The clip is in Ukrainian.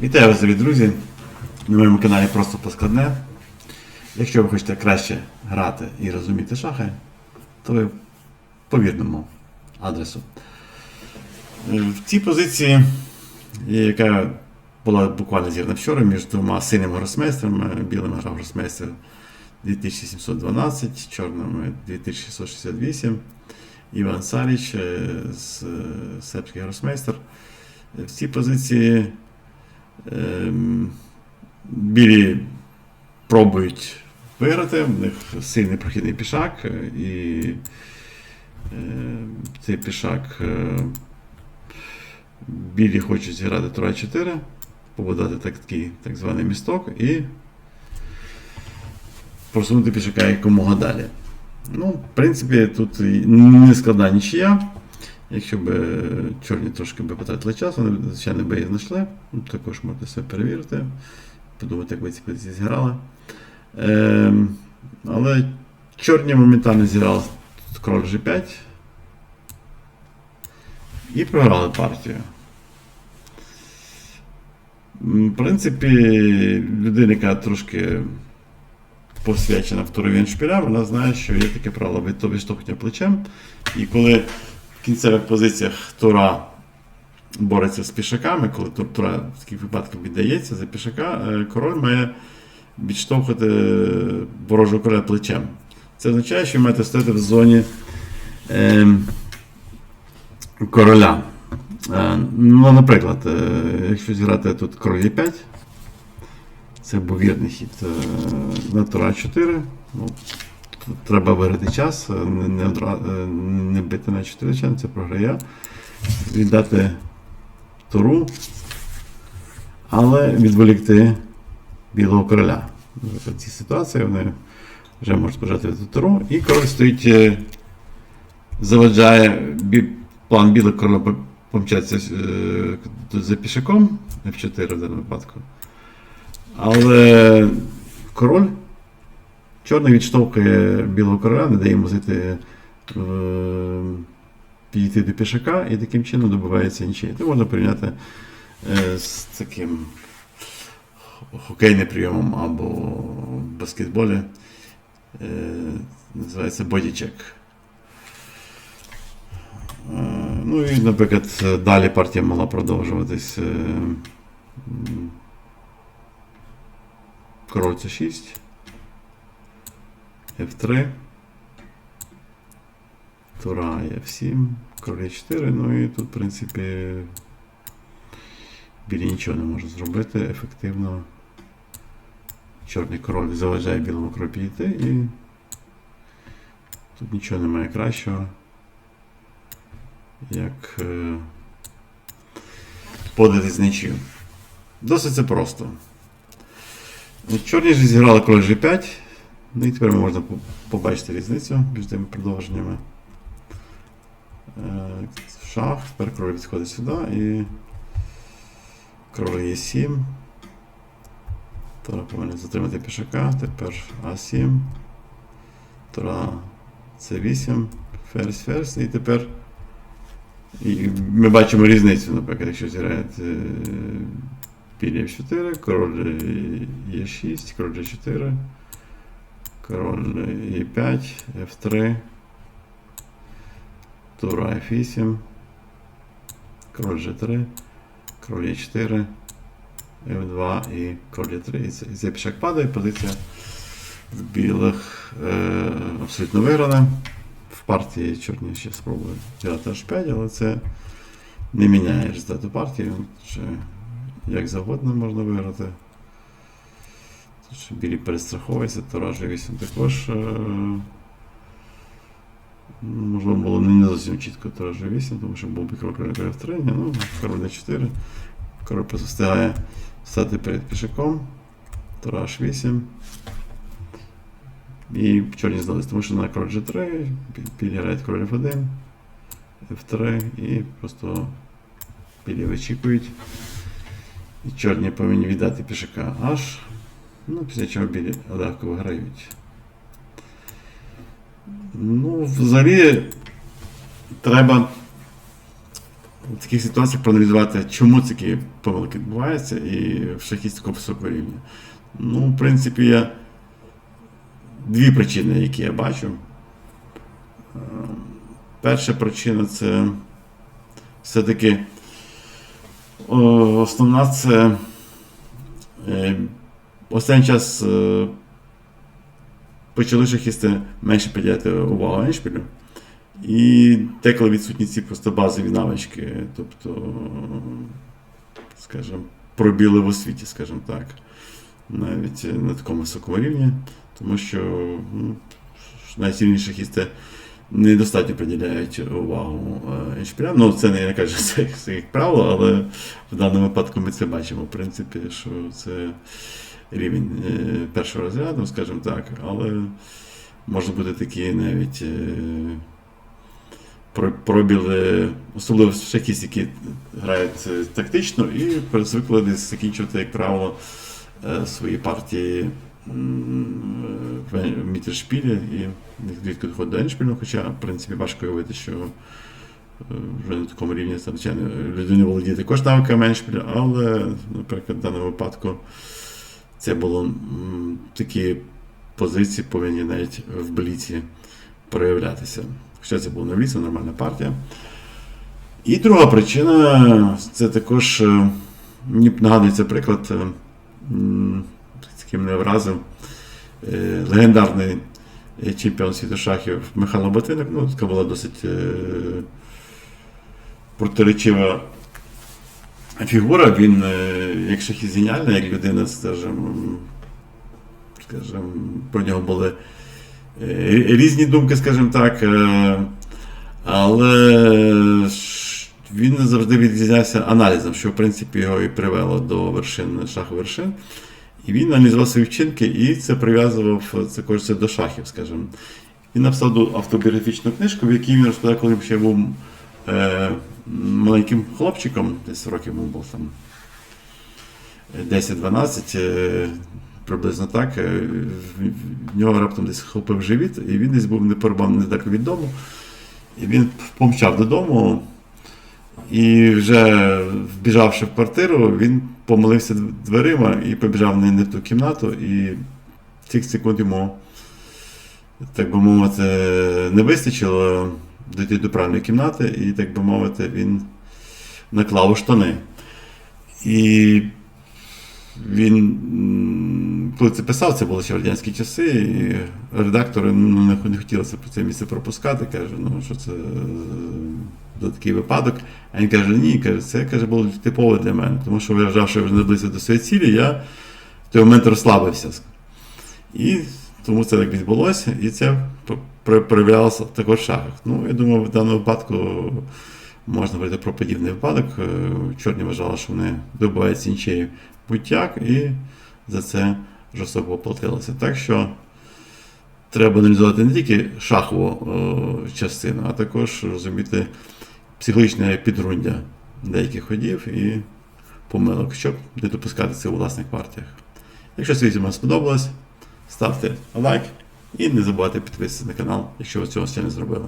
Вітаю вас, друзі! На моєму каналі просто поскладне. Якщо ви хочете краще грати і розуміти шахи, то ви по вірному адресу. Е, В цій позиції, яка була буквально зірна вчора між двома синими гросмейстерами, білим грав гросмейстер 2712, чорними 2668, Іван Саріч е, е, сербський гросмейстер. В цій позиції Білі пробують виграти, в них сильний прохідний пішак, е, і е, цей пішак е, білі хочуть зіграти Тура 4, побудувати так, такий так званий місток і просунути пішака якомога далі. Ну, в принципі, тут не складна нічия. Якщо б е, чорні трошки би потратили час, вони, звичайно, би її знайшли. Ну, також можете себе перевірити, подумати, як ви ці позиції зіграли. Ем, але чорні моментально зіграли король G5 і програли партію. В принципі, людина, яка трошки посвячена в турові шпіля, вона знає, що є таке правило то відштовхнення плечем. І коли кінцевих позиціях Тура бореться з пішаками, коли Тур- Тура в таких випадках віддається за пішака, е, король має відштовхувати ворожого короля плечем. Це означає, що ви маєте стояти в зоні е, короля. Е, ну, наприклад, е, якщо зіграти тут король Е5, це був вірний хід е, на Тура 4. Ну, треба виграти час, е, не, не, е, не бити на 4 звичайно, це програє. Віддати туру, але відволікти білого короля. В цій ситуації вони вже можуть бажати від туру. І король стоїть, е, заважає бі- план білого короля по- помчатися за пішаком F4 в даному випадку. Але король чорний відштовхує білого короля, не дає йому зайти е, підійти до пішака і таким чином добивається нічиї. Це можна порівняти е, з таким хокейним прийомом або в баскетболі. Е, називається бодічек. Е, ну і, наприклад, далі партія могла продовжуватись. Е, Король С6. F3. Тура F7. Король Е4. Ну і тут, в принципі, білі нічого не може зробити ефективно. Чорний король заважає білому королю підійти і тут нічого немає кращого, як е, подати з нічим. Досить це просто. Чорні ж зіграли король G5. Ну і тепер можна побачити різницю між тими продовженнями. Е, Шах, тепер король відходить сюди і король Е7. Тура повинен затримати пішака, тепер А7. Тура С8, ферзь, ферзь, і тепер і ми бачимо різницю, наприклад, якщо зіграють е, білі F4, король Е6, король G4, король Е5, F3, тура F8, король G3, король Е4, F2 і король Е3. І це- цей пішак падає, позиція в білих е, абсолютно виграна. В партії чорні ще спробують взяти H5, але це не міняє результату партії. Як завгодно можна виграти. Тут білі перестраховуються, Тура G8 також. е, Можливо, було не зовсім чітко Тура G8, тому що був би крок F3, ні, ну, король D4. Король просто стати перед пішаком. Тура H8. І чорні здались, тому що на король G3, білі грають король F1, F3 і просто білі вичікують. І чорні повинні віддати пішака аж. Ну, після чого білі легко виграють. Ну, взагалі, треба в таких ситуаціях проаналізувати, чому такі помилки відбуваються і в шахісті такого високого рівня. Ну, в принципі, є дві причини, які я бачу. Е, Перша причина це все-таки основна це е, останній час е, почали шахісти менше приділяти увагу еншпілю. І деколи відсутні ці просто базові навички, тобто, скажімо, пробіли в освіті, скажімо так, навіть на такому високому рівні, тому що ну, найсильніші шахісти недостатньо приділяють увагу е, еншпілям. Ну, це не я кажу, це, як правило, але в даному випадку ми це бачимо, в принципі, що це рівень е, першого розряду, скажімо так, але можуть бути такі навіть. е, пробіли, особливо шахіст, які грають е, тактично, і звикли десь закінчувати, як правило, свої партії в мітершпілі, і рідко доходить до еншпілю, хоча, в принципі, важко уявити, що вже на такому рівні, звичайно, людина володіє також навиками еншпілю, але, наприклад, в даному випадку це було такі позиції повинні навіть в бліці проявлятися. Хоча це була навіса, нормальна партія. І друга причина це також е, мені нагадується приклад, з мене вразив легендарний чемпіон світу шахів Михайло Ботинок. Ну, така була досить е, протиречива фігура. Він, е, як шахіст як людина, скажімо, скажімо, про нього були е, різні думки, скажімо так. е, Але він завжди відрізнявся аналізом, що в принципі його і привело до вершин шаху вершин. І він аналізував свої вчинки і це прив'язував це до шахів, скажімо. Він написав автобіографічну книжку, в якій він розповідав, коли ще був маленьким хлопчиком, десь років йому був там 10-12, е, приблизно так. е, в- нього раптом десь хопив живіт, і він десь був непорбан недалеко від дому. І він помчав додому. І вже вбіжавши в квартиру, він помилився дверима і побіжав не, не в ту кімнату, і цих секунд йому, так би мовити, не вистачило дійти до правильної кімнати, і, так би мовити, він наклав у штани. І він, коли це писав, це були ще в радянські часи, і редактори ну, не, не хотіли це, це місце пропускати. Каже, ну що це е, за такий випадок. А він каже, ні, каже, це каже, було типово для мене, тому що вважав, що я вже наблизився до своєї цілі, я в той момент розслабився. І тому це так відбулося, і це пр- пр- проявлялося також в шахах. Ну, я думаю, в даному випадку можна говорити про подібний випадок. Е, Чорні вважали, що вони добиваються іншої будь-як, і за це жорстоко поплатилося. Так що треба аналізувати не тільки шахову е, частину, а також розуміти психологічне підґрунтя деяких ходів і помилок, щоб не допускати це у власних партіях. Якщо відео вам сподобалось, ставте лайк і не забувайте підписатися на канал, якщо ви цього ще не зробили.